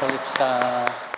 박수 쳐줍시다.